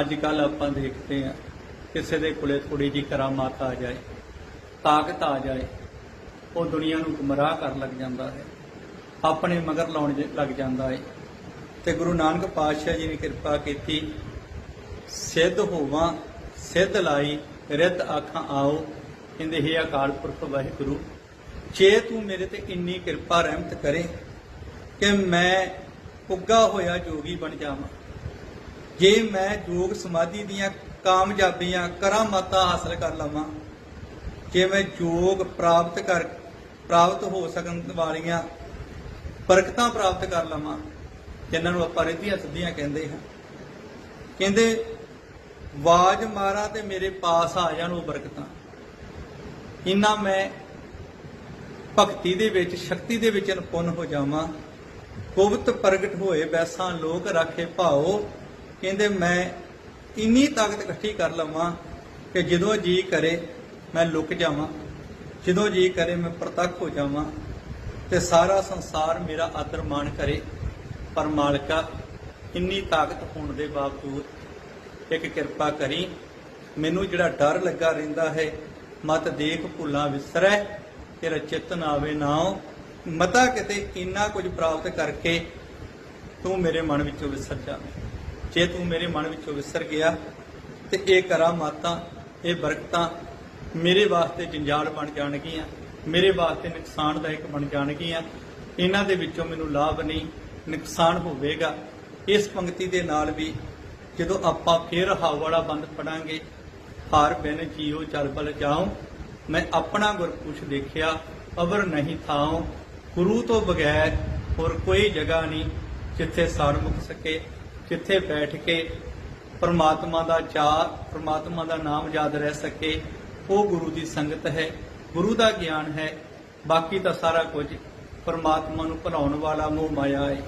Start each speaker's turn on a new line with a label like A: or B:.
A: ਅੱਜ ਕੱਲ ਆਪਾਂ ਦੇਖਦੇ ਆ ਕਿਸੇ ਦੇ ਕੋਲੇ ਥੋੜੀ ਜੀ ਕਰਾਮਾਤ ਆ ਜਾਏ, ਤਾਕਤ ਆ ਜਾਏ, ਉਹ ਦੁਨੀਆ ਨੂੰ ਗੁੰਮਰਾਹ ਕਰਨ ਲੱਗ ਜਾਂਦਾ ਹੈ, ਆਪਣੇ ਮਗਰ ਲਾਉਣ ਲੱਗ ਜਾਂਦਾ ਹੈ। ਤੇ ਗੁਰੂ ਨਾਨਕ ਪਾਤਸ਼ਾਹ ਜੀ ਨੇ ਕਿਰਪਾ ਕੀਤੀ, ਸਿੱਧ ਹੋਵਾਂ, ਸਿੱਧ ਲਾਈ, ਰਿਤ ਆਖਾਂ ਆਓ, ਕਹਿੰਦੇ, ਹੀ ਅਕਾਲ ਪੁਰਖ ਵਾਹਿਗੁਰੂ, ਜੇ ਤੂੰ ਮੇਰੇ ਤੇ ਇੰਨੀ ਕਿਰਪਾ ਰਹਿਮਤ ਕਰੇ ਕਿ ਮੈਂ ਉੱਗਾ ਹੋਇਆ ਜੋਗੀ ਬਣ ਜਾਵਾਂ। ਜੇ ਮੈਂ ਯੋਗ ਸਮਾਧੀ ਦੀਆਂ ਕਾਮਯਾਬੀਆਂ, ਕਰਾਮਾਤਾਂ ਹਾਸਲ ਕਰ ਲਵਾਂ, ਜੇ ਮੈਂ ਯੋਗ ਪ੍ਰਾਪਤ ਕਰ, ਪ੍ਰਾਪਤ ਹੋ ਸਕਣ ਵਾਲੀਆਂ ਬਰਕਤਾਂ ਪ੍ਰਾਪਤ ਕਰ ਲਵਾਂ, ਜਿਨ੍ਹਾਂ ਨੂੰ ਆਪਾਂ ਰਿੱਧੀਆਂ ਸਿੱਧੀਆਂ ਕਹਿੰਦੇ ਹਾਂ। ਕਹਿੰਦੇ, ਵਾਜ ਮਾਰਾ ਤੇ ਮੇਰੇ ਪਾਸ ਆ ਜਾਣ ਉਹ ਬਰਕਤਾਂ। ਇਨਾ ਮੈਂ ਭਗਤੀ ਦੇ ਵਿੱਚ, ਸ਼ਕਤੀ ਦੇ ਵਿੱਚ ਅਨਪੁੰਨ ਹੋ ਜਾਵਾਂ। ਕੁਵਤ ਪ੍ਰਗਟ ਹੋਏ ਬੈਸਾਂ, ਲੋਕ ਰਾਖੇ ਭਾਓ ਕਹਿੰਦੇ ਮੈਂ ਇੰਨੀ ਤਾਕਤ ਇਕੱਠੀ ਕਰ ਲਵਾਂ ਕਿ ਜਦੋਂ ਜੀ ਕਰੇ ਮੈਂ ਲੁਕ ਜਾਵਾਂ, ਜਦੋਂ ਜੀ ਕਰੇ ਮੈਂ ਪ੍ਰਤੱਖ ਹੋ ਜਾਵਾਂ ਤੇ ਸਾਰਾ ਸੰਸਾਰ ਮੇਰਾ ਆਦਰ ਮਾਣ ਕਰੇ। ਪਰ ਮਾਲਕਾ, ਇੰਨੀ ਤਾਕਤ ਹੋਣ ਦੇ ਬਾਵਜੂਦ ਇੱਕ ਕਿਰਪਾ ਕਰੀ, ਮੈਨੂੰ ਜਿਹੜਾ ਡਰ ਲੱਗਾ ਰਹਿੰਦਾ ਹੈ, ਮਤ ਦੇਖ ਭੁੱਲਾਂ ਵਿਸਰੈ, ਤੇਰਾ ਚਿੱਤ ਨਾ ਆਵੇ ਨਾ ਮਤਾ ਕਿਤੇ ਇੰਨਾ ਕੁਝ ਪ੍ਰਾਪਤ ਕਰਕੇ ਤੂੰ ਮੇਰੇ ਮਨ ਵਿੱਚੋਂ ਵਿਸਰ ਜਾਵੇਂ ਜੇ ਤੂੰ ਮੇਰੇ ਮਨ ਵਿੱਚੋਂ ਵਿਸਰ ਗਿਆ ਤੇ ਇਹ ਕਰਾਮਾਤਾਂ ਇਹ ਬਰਕਤਾਂ ਮੇਰੇ ਵਾਸਤੇ ਜੰਜਾਲ ਬਣ ਜਾਣਗੀਆਂ, ਮੇਰੇ ਵਾਸਤੇ ਨੁਕਸਾਨਦਾਇਕ ਬਣ ਜਾਣਗੀਆਂ, ਇਹਨਾਂ ਦੇ ਵਿੱਚੋਂ ਮੈਨੂੰ ਲਾਭ ਨਹੀਂ, ਨੁਕਸਾਨ ਹੋਵੇਗਾ। ਇਸ ਪੰਕਤੀ ਦੇ ਨਾਲ ਵੀ ਜਦੋਂ ਆਪਾਂ ਫੇਰ ਹਾਵ ਵਾਲਾ ਬੰਦ ਪੜਾਂਗੇ, ਹਾਰ ਬਿਨ ਜੀਉ ਚਲ ਬਲ ਜਾਉ, ਮੈਂ ਆਪਣਾ ਗੁਰਪੁਰਸ਼ ਦੇਖਿਆ ਅਬਰ ਨਹੀਂ ਥਾਉ, ਗੁਰੂ ਤੋਂ ਬਗੈਰ ਹੋਰ ਕੋਈ ਜਗ੍ਹਾ ਨਹੀਂ ਜਿੱਥੇ ਸਾਰ ਮੁੱਕ ਸਕੇ। ਜਿੱਥੇ ਬੈਠ ਕੇ ਪਰਮਾਤਮਾ ਦਾ ਚਾਹ ਪਰਮਾਤਮਾ ਦਾ ਨਾਮ ਯਾਦ ਰਹਿ ਸਕੇ, ਉਹ ਗੁਰੂ ਦੀ ਸੰਗਤ ਹੈ, ਗੁਰੂ ਦਾ ਗਿਆਨ ਹੈ, ਬਾਕੀ ਤਾਂ ਸਾਰਾ ਕੁਝ ਪਰਮਾਤਮਾ ਨੂੰ ਭੁਲਾਉਣ ਵਾਲਾ ਮੋਹ ਮਾਇਆ ਹੈ।